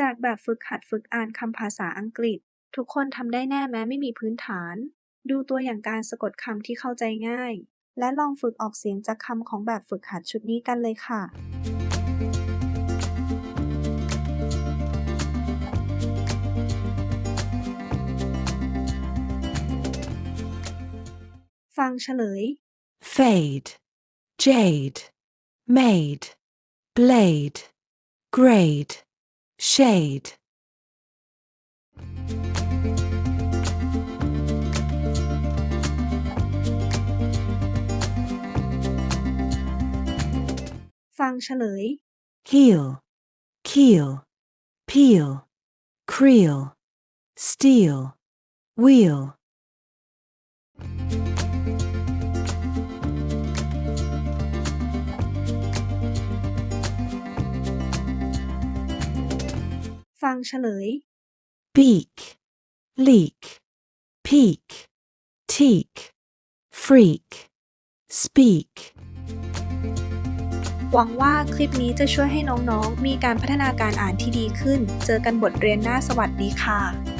จากแบบฝึกหัดฝึกอ่านคำภาษาอังกฤษ ทุกคนทำได้แน่แม้ไม่มีพื้นฐาน ดูตัวอย่างการสะกดคำที่เข้าใจง่าย และลองฝึกออกเสียงจากคำของแบบฝึกหัดชุดนี้กันเลยค่ะฟังเฉลย fade, jade, made, blade, grade, shade. ฟังเฉลย heel, keel, peel, creel, steel, wheel. ฟังเฉลย beak, leak, peak, teak, freak, speak. หวังว่าคลิปนี้จะช่วยให้น้องๆ มีการพัฒนาการอ่านที่ดีขึ้น เจอกันบทเรียนหน้าสวัสดีค่ะ